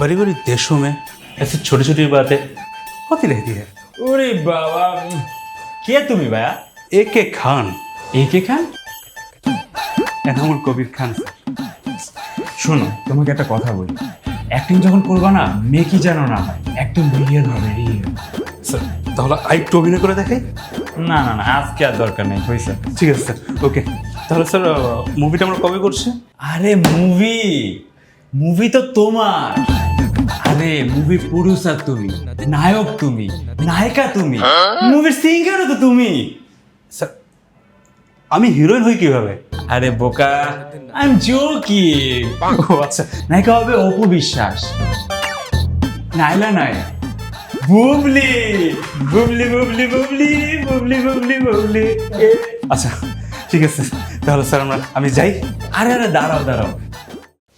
बड़ी बड़ी देशों में ऐसी छोटी छोटी बातें होती रहती है ওরে বাবা উম, কে তুমি ভাইয়া एक एक खान এই কে খান এনামুল কবির খান শোনো তোমাকে একটা কথা বলি অ্যাক্টিং যখন করবা না মেকি যেন না হয় একদম রিয়েল হবে রিয়েল স্যার তাহলে আরেকটু অভিনয় করে দেখাই না না না আজকে আর দরকার নেই হয়েছে ঠিক আছে স্যার ওকে তাহলে স্যার মুভিটা আমরা কবে করছি আরে মুভি মুভি তো তোমার আরে মুভি প্রডিউসার তুমি, নায়ক তুমি, নায়িকা তুমি মুভির সিঙ্গারও তো তুমি। আমি হিরোইন হই কীভাবে? আরে, বোকা আই এম জোকিং আচ্ছা নায়িকা হবে অপু বিশ্বাস। নাইলা নাই বুবলি বুবলি বুবলি বুবলি বুবলি বুবলি বুবলি। আচ্ছা ঠিক আছে, তাহলে স্যার আমরা, আমি যাই। আরে আরে, দাঁড়াও দাঁড়াও।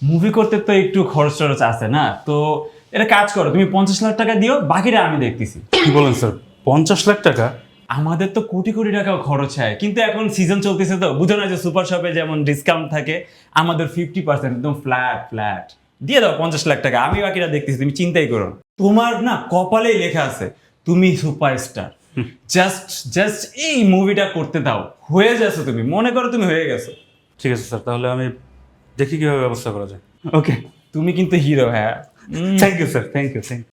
মুভি করতে তো একটু খরচ টরচ আছে না? তো এটা কাজ করো তুমি পঞ্চাশ লাখ টাকা দিও বাকিটা আমি দেখতেছি। কি বলেন স্যার? পঞ্চাশ লাখ টাকা? আমাদের তো কোটি কোটি টাকা খরচ হয় কিন্তু এখন সিজন চলতেছে তো বুঝো না যে সুপার শপে যেমন ডিসকাউন্ট থাকে আমাদের ফিফটি পার্সেন্ট একদম ফ্ল্যাট ফ্ল্যাট দিয়ে দাও পঞ্চাশ লাখ টাকা আমি বাকিটা দেখতেছি তুমি চিন্তাই করো। তোমার না কপালেই লেখা আছে তুমি সুপারস্টার জাস্ট জাস্ট এই মুভিটা করতে দাও হয়ে যাচ্ছ তুমি মনে করো তুমি হয়ে গেছো। ঠিক আছে স্যার তাহলে আমি দেখি কীভাবে ব্যবস্থা করা যায়। ওকে তুমি কিন্তু হিরো হ্যাঁ। Thank you, sir. Thank you. Thank.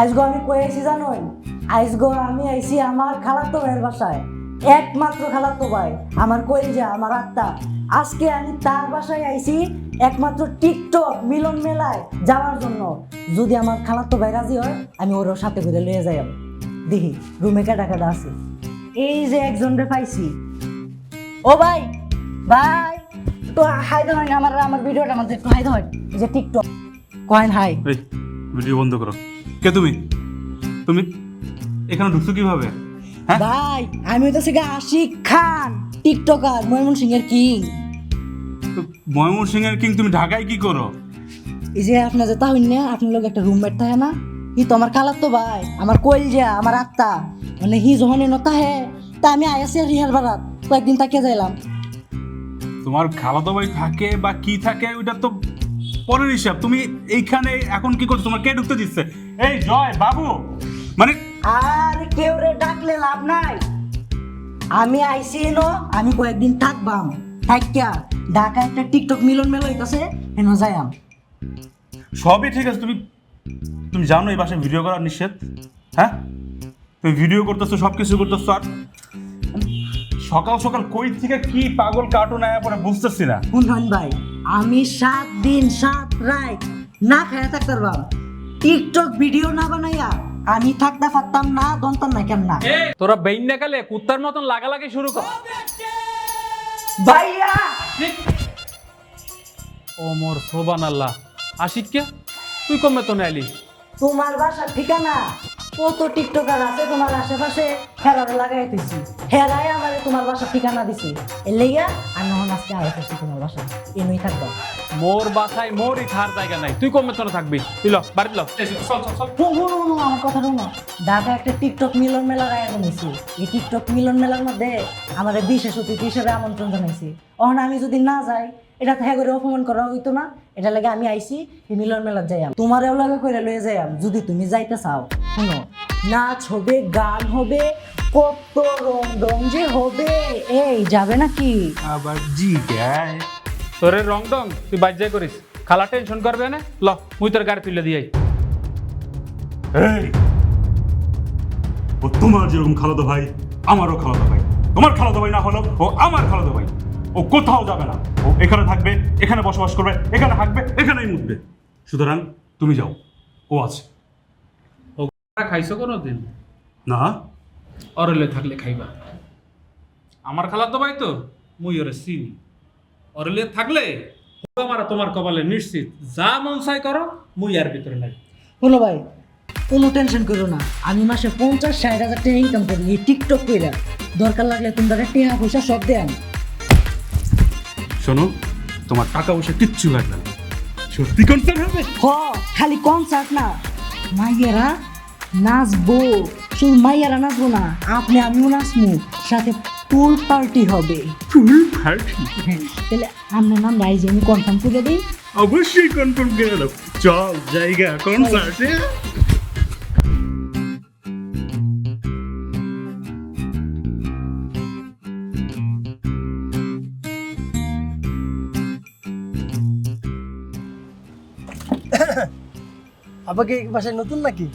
আজগো আমি কই আইছি জানোই? আজগো আমি আইছি আমার খালাতো ভাইয়ের বাসায়। একমাত্র খালাতো ভাই আমার কই যা আমার আত্মা। আজকে আমি তার বাসায় আইছি একমাত্র টিকটক মিলন মেলায় যাওয়ার জন্য। যদি আমার খালাতো ভাই রাজি হয়, আমি ওর সাথে করে লয়ে যাই দেখি, রুমে কাটা কাটা আছে? এই যে একজন রে পাইছি। ও ভাই ভাই, তো হাই দেন আমার আমার ভিডিওটা আমাদের একটু হাই দেন যে টিকটক। Coin high. ভিডিও বন্ধ করো। কে তুমি? তুমি? এখানে ঢুকছো কীভাবে? হ্যাঁ? ভাই আমি হইতেছি গা আশিক খান টিকটকার ময়মন সিং এর কিং। ময়মন সিং এর কিং তুমি ঢাকায় কি করো? এই যে আপনার যে তাহলে না আপনার লোক একটা রুমমেট থাকে না? হি তো আমার খালার তো ভাই আমার কোয়েল যা আমার আত্মা। মানে হি যখন এনে তাহে তা আমি আর রিহার বারাত কয়েকদিন তাকিয়ে যাইলাম। তোমার খালাতো ভাই থাকে বা কি থাকে ওইটা তো পরের হিসাব তুমি এইখানে এখন কি করছ? তোমার কে ঢুকতে দিচ্ছে? এই জয় বাবু! মানে আর কেউ রে ডাকলে লাভ নাই। আমি আইসি এনো আমি কয়েকদিন থাকবাম। থাকিয়া ঢাকা একটা টিকটক মিলন মেলা হইতাছে এনো যাইয়াম। সবই ঠিক আছে তুমি তুমি জানো এই বাসায় ভিডিও করা নিষেধ। হ্যাঁ? তুমি ভিডিও করতেছো সব কিছু করতেছো আর সকাল সকাল কই থেকে কি পাগল কার্টুন আয়া পরে বুঝতেছি না। ভাই আমি সাত দিন সাত রাত না খাইয়া থাকতে পারবাম টিকটক ভিডিও না বানাইয়া আমি থাকতে পারতাম না দন্তাম না কেন না তোরা বেইন না গেলে কুত্তার মতন লাগালাগি শুরু কর। ভাইয়া! ও মোর সোবান আল্লাহ আশিক কে? তুই কমে তো নাইলি? তোমার বাসা ঠিকানা কত টিকটকার আছে তোমার আশেপাশে হেরারে লাগাই দিছি হেরাই আমার তোমার বাসা ঠিকানা দিছি এর লেগা আমি এখন আজকে করছি তোমার বাসা এমনি থাকব মোর বাসায় মোরই থার জায়গা নাই। তুই কমে তো থাকবি? তুই ল বাড়ি ল। চল চল চল। শুনো শুনো আমার কথা শুনো। ঢাকা একটা টিকটক মিলন মেলার আয়োজন হয়েছে এই টিকটক মিলন মেলার মধ্যে আমার বিশেষ অতিথি হিসেবে আমন্ত্রণ জানাইছি অহন আমি যদি না যাই এটা হ্যাঁ করে অপমান করা হইতো না এটা লাগে আমি আইছি মিলন মেলার যাইয়াম তোমারও লাগে করে লয়ে যাইয়াম যদি তুমি যাইতে চাও। শুনো। নাচ হবে গান হবে কত রং রং যে হবে এই যাবে নাকি? আবার জি গায় তোরে রং ডং তুই বাজ্যাই করিস। খালা টেনশন করবে না? ল মুই তোর গাড়ি তুলে দিয়াই। এই ও তোমার যেরকম খালাতো ভাই আমারও খালাতো ভাই। তোমার খালাতো ভাই না হলো ও আমার খালাতো ভাই। ও কোথাও যাবে না। ও এখানে থাকবে এখানে বসবাস করবে এখানে থাকবে এখানেই মুতবে। সুতরাং তুমি যাও। ও আছে। খাইছো কোনো দিন না। অরলে থাকলে খাইবা। আমার খালা তো ভাই তো মুই ওরে চিনি। অরলে থাকলে আমার তোমার কপালে নিশ্চিত। যা মন চাই করো মুই আর ভিতরে নাই। হলো ভাই কোনো টেনশন করো না। আমি মাসে পঞ্চাশ ষাট হাজার টাকা ইনকাম করি এই টিকটক কইরা। দরকার লাগলে তোমরা টেহা পয়সা সব দেন। শোনো তোমার টাকা পয়সা কিচ্ছু লাগবে না। সত্যি কনসার্ন হবে? হ খালি কনসার্ট না। মাইয়েরা নাচবো। শুধু মাইয়েরা নাচবো না। আপনি আমিও নাচবো সাথে পুল পার্টি হবে। ফুল পার্টি তাহলে আপনার নাম রাইজ আমি কনফার্ম করে দিই। অবশ্যই কনফার্ম করে দাও চল জায়গা কনসার্টে আপাকে বাসায় নতুন নাকি?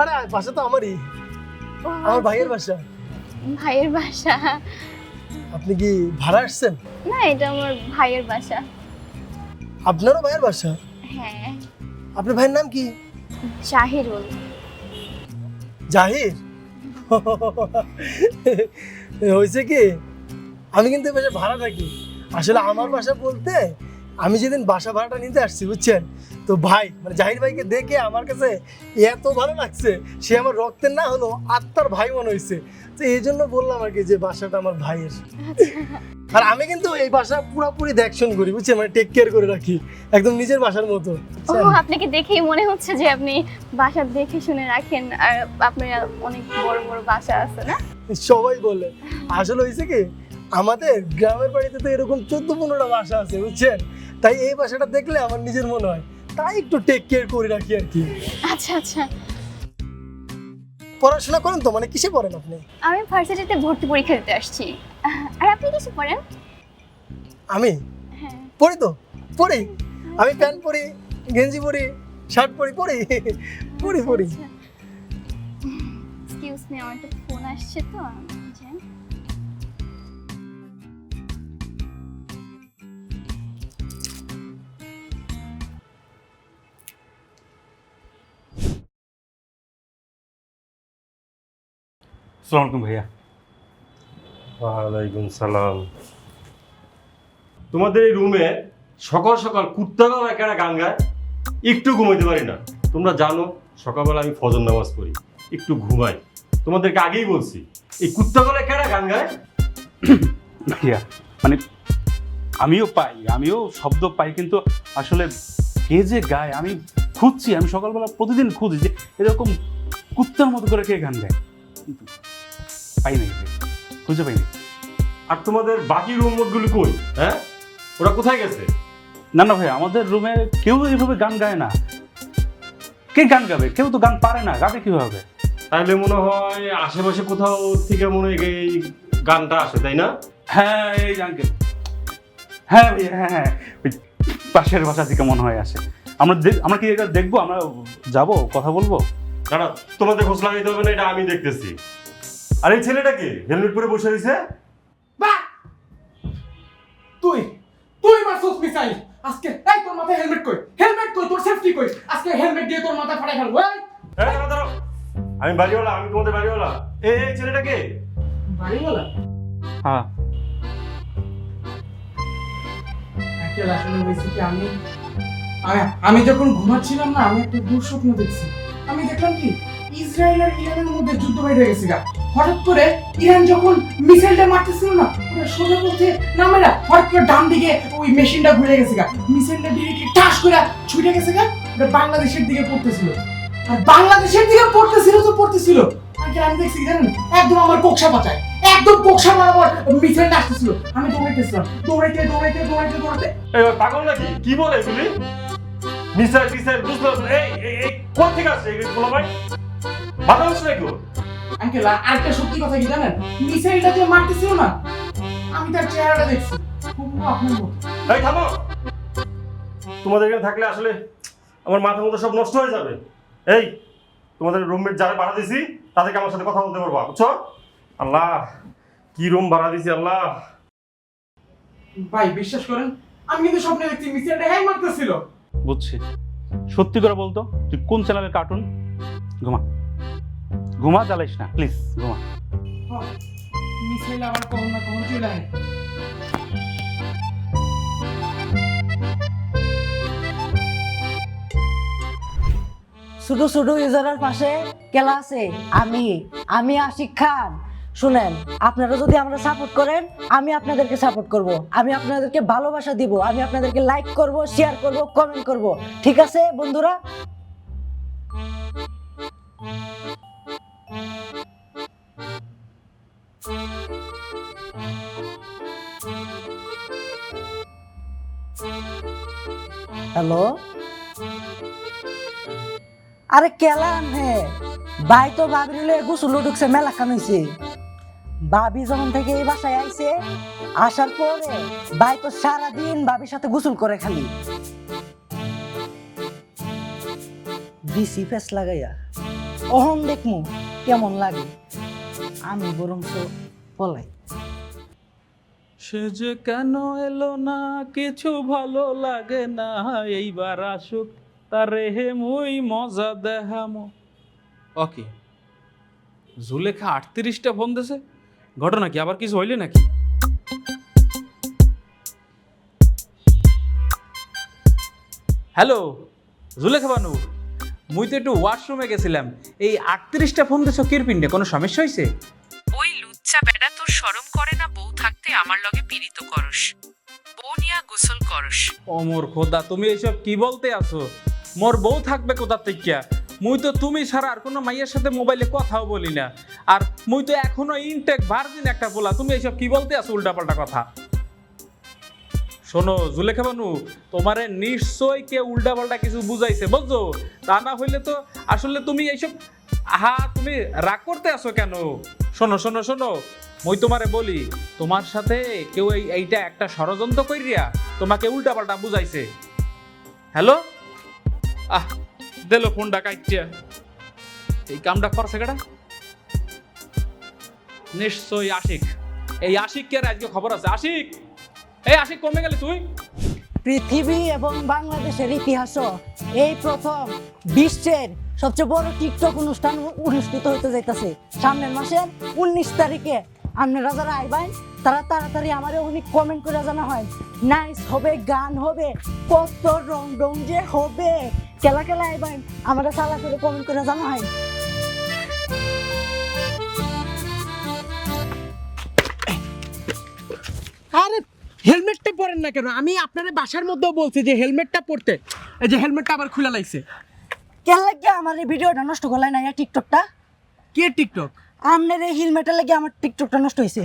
আরে বাসা তো আমারই। আমার ভাইয়ের বাসা ভাইয়ের বাসা আপনি কি ভাড়া আসছেন? না এটা আমার ভাইয়ের বাসা আপনারও ভাইয়ের বাসা হ্যাঁ। আপনার ভাইয়ের নাম কি? শাহিরুল জাহির? হয়েছে কি? আমি কিন্তু ভাড়া থাকি। আসলে আমার বাসা বলতে আমি যেদিন বাসা ভাড়াটা নিতে আসছি বুঝছেন? তো ভাই মানে জাহির ভাইকে দেখে আমার কাছে এত ভালো লাগছে সে আমার রক্তের না হলো আত্মার ভাই মনে হয়েছে তো এই জন্য বললাম আর কি যে বাসাটা আমার ভাইয়ের। আর আমি কিন্তু এই বাসা পুরোপুরি দেখশন করি বুঝছেন? মানে টেক কেয়ার করে রাখি একদম নিজের বাসার মতো। ও আপনাকে দেখেই মনে হচ্ছে যে আপনি বাসা দেখে শুনে রাখেন আর আপনার অনেক বড় বড় বাসা আছে না? সবাই বলে। আসলে হয়েছে কি আমাদের গ্রামের বাড়িতে তো এরকম চোদ্দ পনেরোটা বাসা আছে বুঝছেন? তাই এই বাসাটা দেখলে আমার নিজের মনে হয়। তাই একটু টেক কেয়ার করে রাখি আর কি। আচ্ছা আচ্ছা। পড়াশোনা করেন তো? মানে কিসে পড়েন আপনি? আমি ভার্সিটিতে ভর্তি পরীক্ষা দিতে আসছি। আর আপনি কিছু পড়েন? আমি? হ্যাঁ। পড়ি তো? পড়ি। আমি প্যান্ট পরি গেঞ্জি পরি শার্ট পরি পরি পরি পরি এক্সকিউজ মি আমার একটা ফোন আসছে তো। সালাম আলাইকুম ভাইয়া। ওয়ালাইকুম সালাম। তোমাদের এই রুমে সকাল সকাল কুত্তা গলায় কেনা গান গায়? একটু ঘুমাইতে পারি না। তোমরা জানো সকালবেলা আমি ফজর নামাজ পড়ি একটু ঘুমাই। তোমাদেরকে আগেই বলছি এই কুত্তা গলায় কেনা গান গায়? ভাইয়া মানে আমিও পাই আমিও শব্দ পাই কিন্তু আসলে কে যে গায় আমি খুঁজছি আমি সকালবেলা প্রতিদিন খুঁজি যে এরকম কুত্তার মতো করে কে গান গায়? কিন্তু পাই নাই খুঁজে পাই নাই আর তোমাদের বাকি রুমগুলি কই? হ্যাঁ? ওরা কোথায় গেছে? না না ভাই আমাদের রুমে কেউ এইভাবে গান গায় না। কে গান গাবে? কেউ তো গান পারে না গাবে কীভাবে? তাহলে মনে হয় আশেপাশে কোথাও থেকে মনে হয় এই গানটা আসে তাই না? হ্যাঁ এই আঙ্কেল হ্যাঁ ভাই হ্যাঁ হ্যাঁ। ওই পাশের বাসা থেকে মনে হয় আসে। আমরা আমরা কি এটা দেখব? আমরা যাব? কথা বলব? দাঁড়া তোমাদের খোঁজ লাগাইতে হবে না? এটা আমি দেখতেছি। আর এই ছেলেটাকে হেলমেট পরে বসে রয়েছে? তুই তুই মারছস মিসাইল। আজকে এই তোর মাথায় হেলমেট কই? হেলমেট কই? তোর সেফটি কই? আজকে হেলমেট দিয়ে তোর মাথা ফাটাই ফেলব এই! এই দাঁড়াও, দাঁড়াও। আমি বাড়িওয়ালা আমি তোমাদের বাড়িওয়ালা। এই এই ছেলেটাকে বাড়িওয়ালা? হ্যাঁ। আঙ্কেল আসলে হয়েছে কি আমি? যখন ঘুমাচ্ছিলাম না আমি একটা দুঃস্বপ্ন দেখছি। আমি দেখলাম কি ইসরায়েল আর ইরানের মধ্যে যুদ্ধ বেড়ে গেছে গা। হঠাৎ করে ইরান যখন মিসাইলটা মারতেছিল না, ওরা সোজা পথে না মেরা হঠাৎ করে ডান দিকে ওই মেশিনটা ঘুরে গেছে গা। মিসাইলটা ডিরেক্টলি টাস করে ছুটে গেছে গা, ওটা বাংলাদেশের দিকে পড়তেছিল। আর বাংলাদেশের দিকে পড়তেছিল তো পড়তেছিল। আঙ্কেল আমি দেখছি জানেন? একদম আমার কোকসা পাচায় একদম কোকসা বরাবর মিসাইলটা আসতেছিল। আমি দৌড়াইতেছিলাম। দৌড়াইতে দৌড়াইতে দৌড়াইতে দৌড়াইতে। পাগল নাকি? কি বলে এগুলি? মিসাইল মিসাইল, বুঝলাম। এই এই কোন থেকে আসছে এগুলো? ভাই মাথা হচ্ছে নাকি? আঙ্কেল আরেকটা সত্যি কথা কি জানেন? মিসাইলটা যে মারতেছিল না। আমি তার চেহারাটা দেখছি। এই থামো। তোমাদের এখানে থাকলে আসলে আমার মাথা মতো সব নষ্ট হয়ে যাবে। এই তোমাদের রুমমেট যারা ভাড়া দিছি তাদেরকে আমার সাথে কথা বলতে পারবা বুঝছ? আল্লাহ কি রুম ভাড়া দিছি আল্লাহ। ভাই বিশ্বাস করেন আমি কিন্তু স্বপ্নে দেখছি মিসিয়াটা হ্যাং মারতেছিল। বুঝছি। সত্যি করে বলতো তুই কোন চ্যানেলের কার্টুন ঘুমা। ঘুমা জ্বালাইস না প্লিজ ঘুমা। মিসাইল আবার কখন না কখন চলে আয়। শুধু শুধু ইউজারের পাশে কেলা আছে আমি আমি আশিক খান। শুনেন আপনারা যদি আমরা সাপোর্ট করেন আমি আপনাদেরকে সাপোর্ট করব। আমি আপনাদেরকে ভালোবাসা দিব আমি আপনাদেরকে লাইক করব শেয়ার করব কমেন্ট করব। ঠিক আছে বন্ধুরা? হ্যালো? আরে ভাই তো ঢুকছে মেলা যখন থেকে এই বাসায় আইছে, আসার পরে ভাই তো সারাদিন ভাবির সাথে গোসল করে খালি। বিসি ফেস লাগাইয়া। অহন দেখমু, কেমন লাগে? আমি বরং তো পলাই। সে যে কেন এলো না কিছু ভালো লাগে না এইবার আসুক তারে হে মুই মজা দেহামো। ওকে জুলেখা আটত্রিশটা ফোন দিছে? ঘটনা কি আবার কিছু হইলে নাকি? হ্যালো জুলেখা বানু। মুই তো একটু ওয়াশরুমে গেছিলাম। এই আটত্রিশটা ফোন দিছো কিরপিন্ডে কোনো সমস্যা হয়েছে ওই লুচ্চা বেটা তোর শরম করে না বউ থাকতে আমার লগে পীড়িত করস। গোসল করস। অমর খোদা তুমি এইসব কি বলতে আছো? মোর বউ থাকবে কোথা থেকে মুই তো তুমি ছাড়া আর কোনো মাইয়ের সাথে মোবাইলে কথাও বলি না। আর মুই তো এখনও ইনটেক ভার্জিন একটা বলা তুমি এইসব কি বলতে আছো উল্টাপাল্টা কথা? শোনো, জুলেখা বানু, তোমারে নিশ্চয় কে উল্টাপাল্টা কিছু বুঝাইছে, বুঝছ? তা না হইলে তো আসলে তুমি এইসব হা তুমি রাগ করতে আসো কেন? শোনো শোনো শোনো, মই তোমারে বলি, তোমার সাথে কেউ এই, এইটা একটা ষড়যন্ত্র কইরিয়া তোমাকে উল্টাপাল্টা বুঝাইছে। হ্যালো? আহ, দেলো ফোনটা কাইটিয়া এই কামটা করছে কেটা নিশ্চয়ই আশিক। এই আশিককে আজকে খবর আছে। আশিক! এই আশিক, কমে গেলে তুই? পৃথিবী এবং বাংলাদেশের ইতিহাস, এই প্রথম বিশ্বের সবচেয়ে বড় টিকটক অনুষ্ঠান অনুষ্ঠিত হতে যাইতেছে। সামনের মাসের উনিশ তারিখে। আপনারা যারা আইবেন তারা তাড়াতাড়ি আমাদের অনেক কমেন্ট করে জানা হয় নাইস হবে, গান হবে, কত রং রং যে হবে। কেলা কেলা আইবেন আমরা সালা করে কমেন্ট করে জানা হয়। আরে হেলমেটটা পরেন না কেন? আমি আপনার বাসার মধ্যেও বলছি যে হেলমেটটা পরতে। এই যে হেলমেটটা আবার খুলে লাইছে। কেন লাগে আমার এই ভিডিওটা নষ্ট করলাই না এই টিকটকটা? কে টিকটক? আপনার এই হেলমেটের লাগে আমার টিকটকটা নষ্ট হয়েছে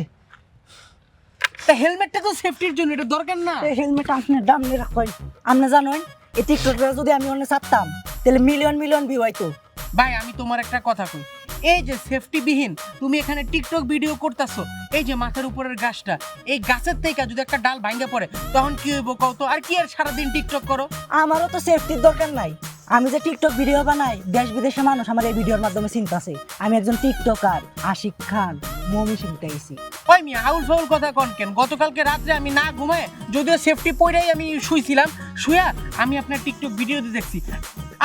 তা হেলমেটটা তো সেফটির জন্য এটা দরকার না। এই হেলমেট আপনার দাম নিয়ে রাখেন আপনি জানেন এই টিকটকটা যদি আমি অন্য ছাড়তাম তাহলে মিলিয়ন মিলিয়ন ভিউ হইতো ভাই আমি তোমার একটা কথা কই। এই যে সেফটি বিহীন তুমি এখানে টিকটক ভিডিও করতেছো এই যে মাথার উপরের গাছটা এই গাছের থেকে যদি একটা ডাল ভাঙ্গে পড়ে তখন কি হইব কও তো? আর কি আর সারাদিন টিকটক করো? আমারও তো সেফটির দরকার নাই। আমি যে টিকটক ভিডিও বানাই দেশ বিদেশের মানুষ আমার এই ভিডিওর মাধ্যমে চিন্তাছে। আমি একজন টিকটকার আশিক খান মমি শিখতেছি ওই মিয়া আউল ফাউল কথা কন কেন? গতকালকে রাত্রে আমি না ঘুমায় যদিও সেফটি পরেই আমি শুইছিলাম শুয়া আমি আপনার টিকটক ভিডিওতে দেখছি।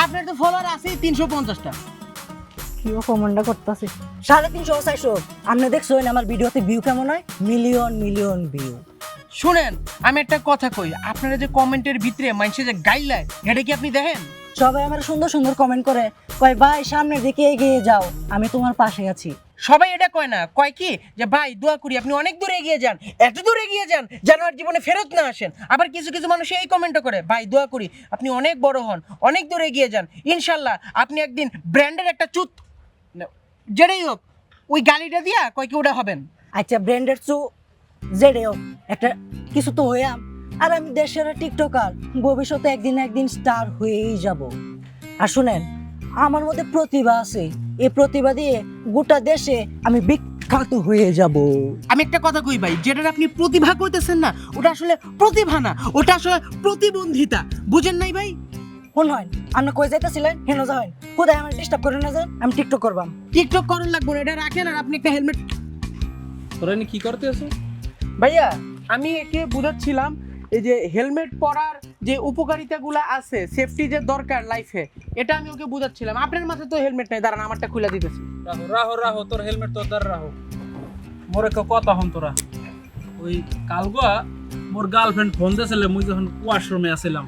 আপনার তো ফলোয়ার আছে তিনশো পঞ্চাশটা। কিও কমেন্টটা করতেছে। সাড়ে তিনশো চারশো। আপনি দেখছেন আমার ভিডিওতে ভিউ কেমন হয়? মিলিয়ন মিলিয়ন ভিউ শুনেন আমি একটা কথা কই আপনারা যে কমেন্টের ভিতরে মানুষে যে গাইলায় এটা কি আপনি দেখেন? সবাই আমার সুন্দর সুন্দর কমেন্ট করে কয় ভাই সামনের দিকে এগিয়ে যাও আমি তোমার পাশে আছি। সবাই এটা কয় না কয় কি? যে ভাই দোয়া করি আপনি অনেক দূরে এগিয়ে যান এত দূরে এগিয়ে যান যেন আর জীবনে ফেরত না আসেন। আবার কিছু কিছু মানুষ এই কমেন্টও করে ভাই দোয়া করি আপনি অনেক বড় হন অনেক দূরে এগিয়ে যান। ইনশাল্লাহ আপনি একদিন ব্র্যান্ডের একটা চুত যেটাই হোক ওই গালিটা দিয়া কয় কি ওটা হবেন? আচ্ছা ব্র্যান্ডের চু হোক একটা কিছু তো হইয়াম আর আমি দেশের টিকটকার ভবিষ্যতে একদিন একদিন স্টার হয়েই যাব। আর শুনেন আমার মধ্যে প্রতিভা আছে এই প্রতিভা দিয়ে গোটা দেশে আমি বিখ্যাত হয়ে যাব। আমি একটা কথা কই ভাই যেটা আপনি প্রতিভা করতেছেন না ওটা আসলে প্রতিভা না ওটা আসলে প্রতিবন্ধিতা। বুঝেন নাই ভাই? কোন হয় আপনি কই যাইতেছিলেন হেন যাবেন কোথায় আমার ডিস্টার্ব করেন না যে? আমি টিকটক করবাম। টিকটক করার লাগবে না এটা রাখেন আর আপনি একটা হেলমেট তোরা কি করতে আছো? ভাইয়া আমি একে বুঝাচ্ছিলাম এই যে হেলমেট পরার যে উপকারিতাগুলো আছে সেফটি যে দরকার লাইফে এটা আমি ওকে বুঝাচ্ছিলাম। আপনার মাথায় তো হেলমেট নাই দাঁড়ান আমারটা খুলে দিতেছি। রাহো রাহো রাহো তোর হেলমেট তোর দ্বার রাহো। মোর একটা কথা হন তোরা। ওই কালগা মোর গার্লফ্রেন্ড ফোন দিয়েছিল মুই যখন ওয়াশরুমে আসছিলাম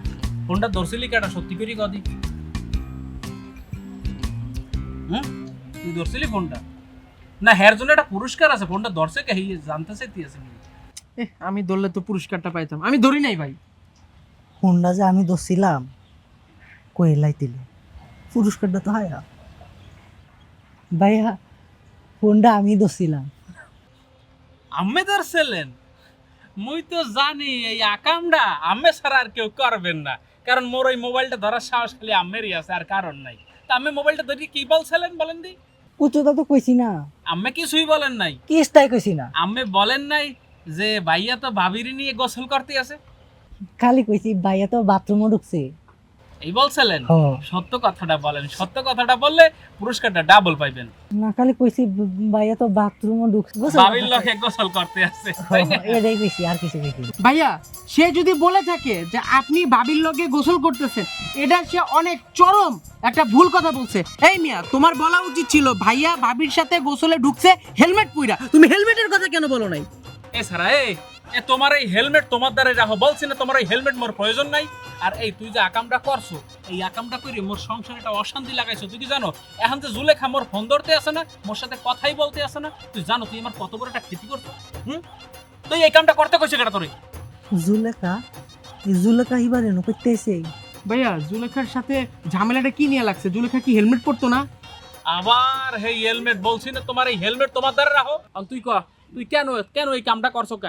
ফোনটা ধরছিলি কেটা সত্যি করি কদি হুম? তুই ধরছিলি ফোনটা? না হের জন্য একটা পুরস্কার আছে ফোনটা ধরছে কে? হিয়ে জানতে চাইতে আছে আমি ধরলে তো পুরস্কারটা পাইতাম। আমি ধরি নাই ভাই। ফোনটা যে আমি দোষছিলাম কই লাইতিলে পুরস্কারটা তো হায়া। ভাইয়া ফোনটা আমি দোষছিলাম আম্মে ধরছিলেন? মুই তো জানি এই আকামটা আম্মে ছাড়া আর কেউ করবেন না। কারণ মোর ওই মোবাইলটা ধরার সাহস খালি আম্মেরই আছে আর কারণ নাই। তা আমি মোবাইলটা ধরি কি বলছিলেন বলেন দি? উচ্চতা তো কইছি না। আম্মে কিছুই বলেন নাই। কিসটাই কইছি না। আম্মে বলেন নাই যে ভাইয়া তো ভাবিরি নিয়ে গোসল করতে আছে। খালি কইছি ভাইয়া তো বাথরুমও ঢুকছে। এই বলছিলেন? সত্য কথাটা বলেন। সত্য কথাটা বললে পুরস্কারটা ডাবল পাইবেন। না খালি কইছি ভাইয়া তো বাথরুমও ঢুকছে। লোকে গোসল করতে আছে হ, এটাই কইছি আর কিছু কইছি ভাইয়া সে যদি বলে থাকে যে আপনি বাবির লগে গোসল করতেছেন এটা সে অনেক চরম একটা ভুল কথা বলছে। এই মিয়া তোমার বলা উচিত ছিল ভাইয়া বাবির সাথে গোসলে ঢুকছে হেলমেট পইরা। তুমি হেলমেটের কথা কেন বলো নাই? এ সারা এ এ তোমার এই হেলমেট তোমার দ্বারা রাখো। বলছি না তোমার এই হেলমেট মোর প্রয়োজন নাই। আর এই তুই যে আকামটা করছ এই আকামটা করে মোর সংসারে একটা অশান্তি লাগাইছো। তুই কি জানো এখন যে জুলেখা মোর ফোন ধরতে আসে না মোর সাথে কথাই বলতে আসে না তুই জানো তুই আমার কত বড় একটা ক্ষতি করছ হুম? তুই এই কামটা করতে কইছে কেটা তোরে? জুলেখা এই জুলেখা এবার এনো করতেছে ভাইয়া জুলেখার সাথে ঝামেলাটা কি নিয়ে লাগছে? জুলেখা কি হেলমেট পরতো না? আবার এই হেলমেট বলছি না তোমার এই হেলমেট তোমার দ্বারা রাখো। আর তুই ক তুই কেন কেন এই কামটা করছ ক?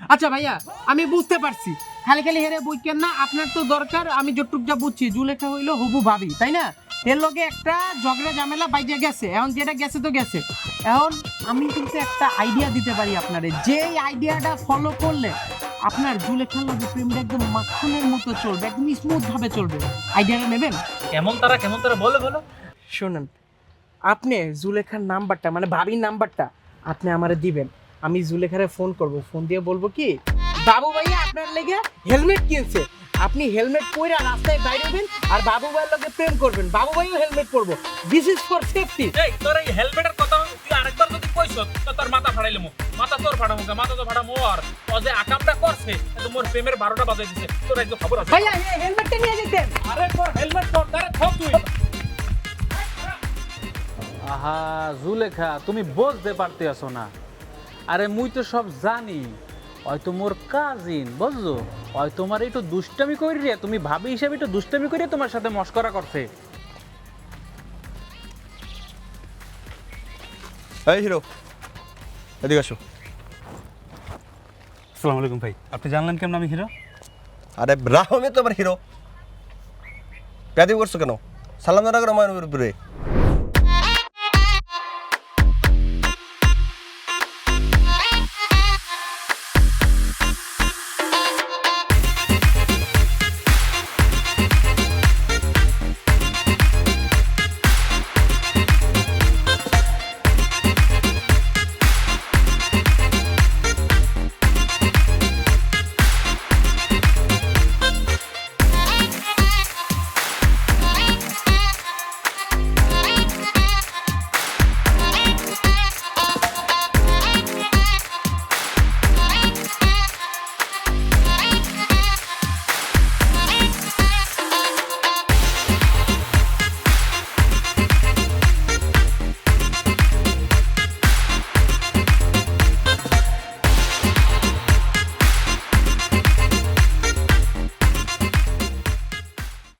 আচ্ছা ভাইয়া আমি বুঝতে পারছি। খালি খালি হেরে বই কেন না আপনার তো দরকার আমি যতটুক যা বুঝছি জুলেখা হইল হবু ভাবি তাই না? এর লগে একটা ঝগড়া ঝামেলা বাইজে গেছে এখন যেটা গেছে তো গেছে। এখন আমি কিন্তু একটা আইডিয়া দিতে পারি আপনারে যে আইডিয়াটা ফলো করলে আপনার জুলেখার লগে প্রেমটা একদম মাখনের মতো চলবে একদম স্মুথ ভাবে চলবে। আইডিয়াটা নেবেন? কেমন তারা কেমন তারা বলে বলো। শোনেন আপনি জুলেখার নাম্বারটা মানে ভাবির নাম্বারটা আপনি আমারে দিবেন। আমি জুলেখারে ফোন করব। ফোন দিয়ে বলব কি বাবু ভাইয়া আপনার লেগে হেলমেট কিনছে। আপনি হেলমেট পরে রাস্তায় বাইরেবেন আর বাবু ভাইয়ের লগে প্রেম করবেন। বাবু ভাইও হেলমেট পরবো। দিস ইজ ফর সেফটি এই তোর এই হেলমেটের কথা তুই আরেকবার যদি কইছ তো তোর মাথা ফাড়াইলে মো মাথা তোর ফাড়ামো গা, মাথা তো ফাড়ামো আর ও যে আকামটা করছে তো মোর প্রেমের বারোটা বাজাই দিছে। তোর একদম খবর আছে? ভাইয়া এই হেলমেটটা নিয়ে যেতেন। আরে তোর হেলমেট পর তারে থক তুই। আহা জুলেখা তুমি বুঝতে পারতেছ না। আরে মুই তো সব জানি। হয়তো মোর কাজিন বুঝছ? হয় তোমার একটু দুষ্টামি করি রে তুমি ভাবি হিসাবে একটু দুষ্টামি করে তোমার সাথে মস্করা করছে। এই হিরো এদিকে আসো। আসসালামু আলাইকুম ভাই আপনি জানলেন কেমন আমি হিরো? আরে রাহমে তো আমার হিরো। প্যাদি করছ কেন? সালাম না করো আমার উপরে।